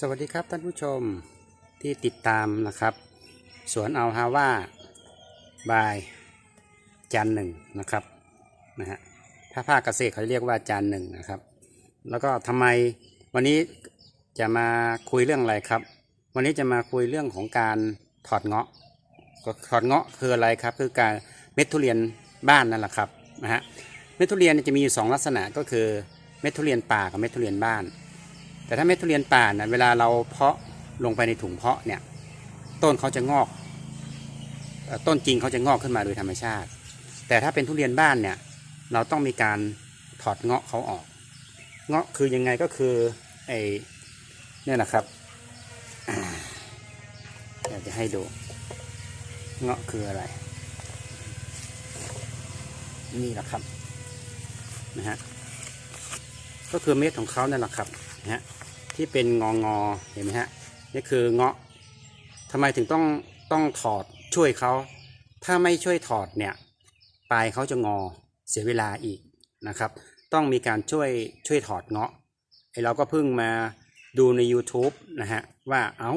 สวัสดีครับท่านผู้ชมที่ติดตามนะครับ สวนเอาฮาว่าบายจันหนึ่งนะครับนะฮะถ้าภาคเกษตรเขาเรียกว่าจันหนึ่งนะครับ แล้วก็ทำไมวันนี้จะมาคุยเรื่องอะไรครับ วันนี้จะมาคุยเรื่องของการถอดเงาะก็ถอดเงาะคืออะไรครับ คือการเม็ดทุเรียนบ้านนั่นแหละครับนะฮะเม็ดทุเรียนจะมีอยู่สองลักษณะก็คือเม็ดทุเรียนป่ากับเม็ดทุเรียนบ้าน แต่ถ้าเม็ดทุเรียนป่านะเวลาเราเพาะลงไปในถุงเพาะเนี่ยต้นเขาจะงอกต้นจริงเขาจะงอกขึ้นมาโดยธรรมชาติ แต่ถ้าเป็นทุเรียนบ้านเนี่ยเราต้องมีการถอดเงาะเขาออก เงาะคือยังไงก็คือไอเนี่ยนะครับอ่าอยากจะให้ดู เงาะคืออะไร นี่แหละครับนะฮะ ก็คือเม็ดของเขานั่นแหละครับนะฮะที่เป็นงองอเห็นไหมฮะนี่คือเงาะทำไมถึงต้องต้องถอดช่วยเขาถ้าไม่ช่วยถอดเนี่ยปลายเขาจะงอเสียเวลาอีกนะครับ ต้องมีการช่วยช่วยถอดเงาะไอเราก็เพิ่งมาดูใน YouTube นะฮะว่าเอา้า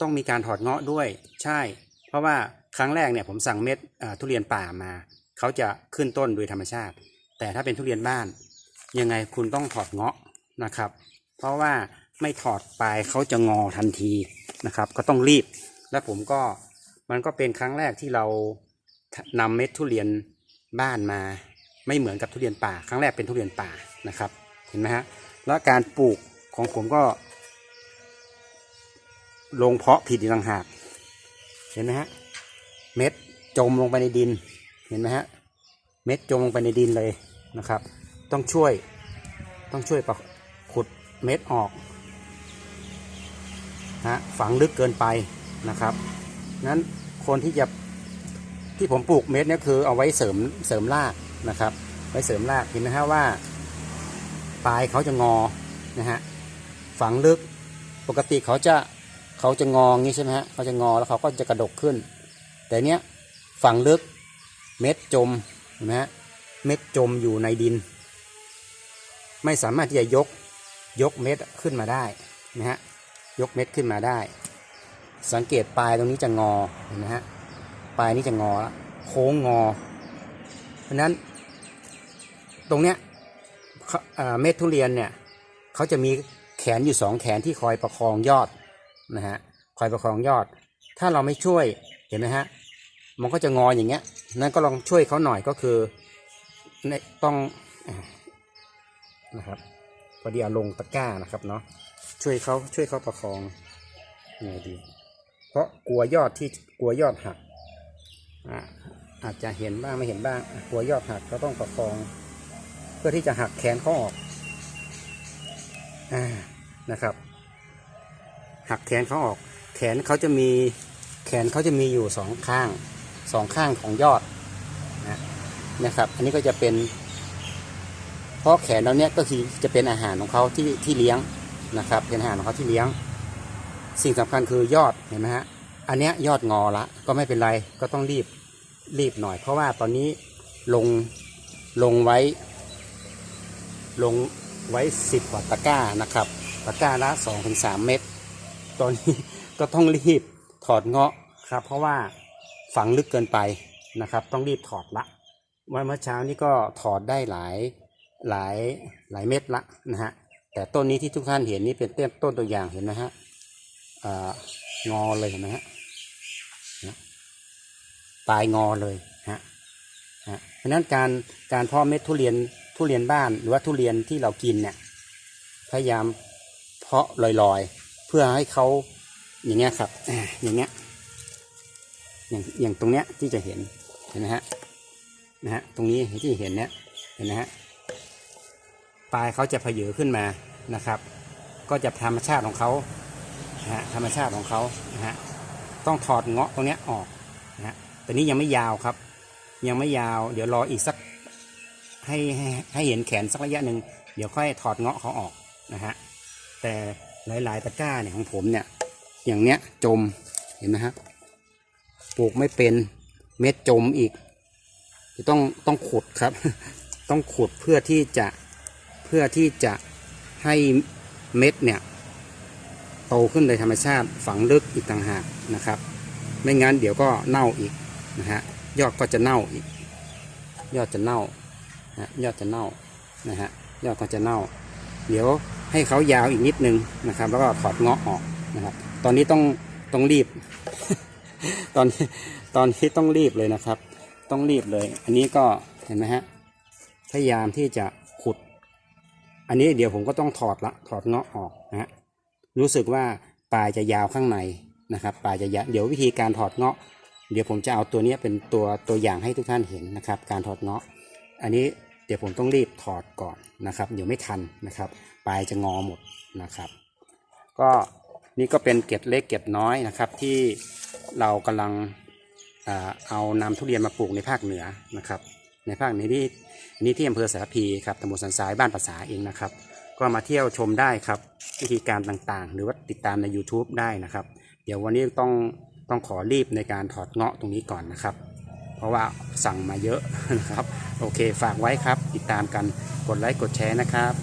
ต้องมีการถอดเงาะด้วย ใช่ เพราะว่าครั้งแรกเนี่ยผมสั่งเม็ดทุเรียนป่ามา เขาจะขึ้นต้นโดยธรรมชาติ แต่ถ้าเป็นทุเรียนบ้าน ยังไงคุณต้องถอดเงาะนะครับ เพราะว่าไม่ถอดปลายเขาจะงอทันทีนะครับ ก็ต้องรีบ และผมก็มันก็เป็นครั้งแรกที่เรานำเม็ดทุเรียนบ้านมา ไม่เหมือนกับทุเรียนป่า ครั้งแรกเป็นทุเรียนป่านะครับ เห็นไหมฮะแล้วการปลูกของผมก็ ลงเพาะผิดต่างหากเห็นไหมฮะเม็ดจมลงไปในดินเห็นไหมฮะเม็ดจมลงไปในดินเลยนะครับ ต้องช่วย ต้องช่วยประขุดเม็ดออกฮะฝังลึกเกินไปนะครับนั้นคนที่จะที่ผมปลูกเม็ดนี่คือเอาไว้เสริมเสริมรากนะครับ ไว้เสริมรากเห็นไหมฮะว่า ปลายเขาจะงอนะฮะฝังลึกปกติเขาจะเขาจะงองี้ใช่ไหมฮะเขาจะงอแล้วเขาก็จะกระดกขึ้น แต่เนี้ยฝังลึกเม็ดจมเห็นไหมฮะเม็ดจมอยู่ในดิน ไม่สามารถที่จะยกยกเม็ดขึ้นมาได้นะฮะยกเม็ดขึ้นมาได้ สังเกตปลายตรงนี้จะงอเห็นไหมฮะปลายนี้จะงอโค้งงอ เพราะนั้นตรงเนี้ยเม็ดทุเรียนเนี่ยเขาจะมีแขนอยู่สองแขนที่คอยประคองยอดนะฮะคอยประคองยอด ถ้าเราไม่ช่วยเห็นไหมฮะมันก็จะงออย่างเงี้ยนั้นก็ลองช่วยเขาหน่อยก็คือต้อง นะครับ พอดีเอาลงตะกร้านะครับเนาะช่วยเขาช่วยเขาประคองยังไงดี เพราะกลัวยอดที่กลัวยอดหักอ่าอาจจะเห็นบ้างไม่เห็นบ้างกลัวยอดหักก็ต้องประคอง เพื่อที่จะหักแขนเขาออกอนะครับ หักแขนเขาออก แขนเขาจะมีแขนเขาจะมีอยู่สองข้างสองข้างของยอดนะนะครับ อันนี้ก็จะเป็น เพราะแขนเราเนี้ยก็คือจะเป็นอาหารของเขาที่ที่เลี้ยงนะครับ เป็นอาหารของเขาที่เลี้ยง สิ่งสำคัญคือยอดเห็นไหมฮะอันเนี้ยยอดงอละก็ไม่เป็นไรก็ต้องรีบรีบหน่อย เพราะว่าตอนนี้ลงลงไว้ ลงไว้สิบกว่าตะกร้านะครับ ตะกร้าละสองถึงสามเม็ดตอนนี้ก็ต้องรีบถอดเงาะครับ เพราะว่าฝังลึกเกินไปนะครับ ต้องรีบถอดละวันเมื่อเช้านี้ก็ถอดได้หลาย หลายหลายเม็ดละนะฮะแต่ต้นนี้ที่ทุกท่านเห็นนี่เป็นเต้นต้นตัวอย่างเห็นไหมฮะอ่างอเลยเห็นไหมฮะนะปลายงอเลยฮะฮะเพราะนั้นการการเพาะเม็ดทุเรียนทุเรียนบ้านหรือว่าทุเรียนที่เรากินเนี่ยพยายามเพาะลอยๆ เพื่อให้เขาอย่างเงี้ยครับอ่าอย่างเงี้ยอย่างอย่างตรงเนี้ยที่จะเห็นเห็นไหมฮะนะฮะตรงนี้ที่เห็นเนี้ยเห็นไหมฮะ ปลายเขาจะเพเยอขึ้นมานะครับ ก็จะธรรมชาติของเขาฮะธรรมชาติของเขาฮะต้องถอดเงาะตรงนี้ออกนะฮะแต่นี้ยังไม่ยาวครับ ยังไม่ยาว เดี๋ยวรออีกสักให้ให้ให้เห็นแขนสักระยะหนึ่งเดี๋ยวค่อยถอดเงาะเขาออกนะฮะแต่หลาย ๆ ตะกร้าเนี่ยของผมเนี่ย อย่างเนี้ยจมเห็นไหมฮะปลูกไม่เป็นเม็ดจมอีก จะต้องต้องขุดครับ ต้องขุดเพื่อที่จะ พื่อที่จะให้เม็ดเนี่ยโตขึ้นโดยธรรมชาติฝังลึกอีกต่างหากนะครับ ไม่งั้นเดี๋ยวก็เน่าอีกนะฮะยอดก็จะเน่าอีก ยอดจะเน่านะยอดจะเน่านะฮะยอดก็จะเน่า เดี๋ยวให้เขายาวอีกนิดนึงนะครับ แล้วก็ถอดเงาะออกนะครับ ตอนนี้ต้องต้องรีบ ตอนตอนนี้ต้องรีบเลยนะครับ ต้องรีบเลย อันนี้ก็เห็นไหมฮะพยายามที่จะ อันนี้เดี๋ยวผมก็ต้องถอดละถอดเงาะออกนะฮะรู้สึกว่าปลายจะยาวข้างในนะครับ ปลายจะยาวเดี๋ยววิธีการถอดเงาะ เดี๋ยวผมจะเอาตัวเนี้ยเป็นตัวตัวอย่างให้ทุกท่านเห็นนะครับ การถอดเงาะ อันนี้เดี๋ยวผมต้องรีบถอดก่อนนะครับ เดี๋ยวไม่ทันนะครับ ปลายจะงอหมดนะครับ ก็นี่ก็เป็นเกล็ดเล็กเกล็ดน้อยนะครับ ที่เรากำลังเอานำทุเรียนมาปลูกในภาคเหนือนะครับ ในภาคนี้ที่นี่ที่อำเภอสารพีครับตำบลสันทรายบ้านภาษาเองนะครับ ก็มาเที่ยวชมได้ครับ วิธีการต่างๆ หรือว่าติดตามใน YouTube ได้นะครับ เดี๋ยววันนี้ต้องต้องขอรีบในการถอดเงาะตรงนี้ก่อนนะครับ เพราะว่าสั่งมาเยอะนะครับ โอเค ฝากไว้ครับ ติดตามกันกดไลค์กดแชร์นะครับ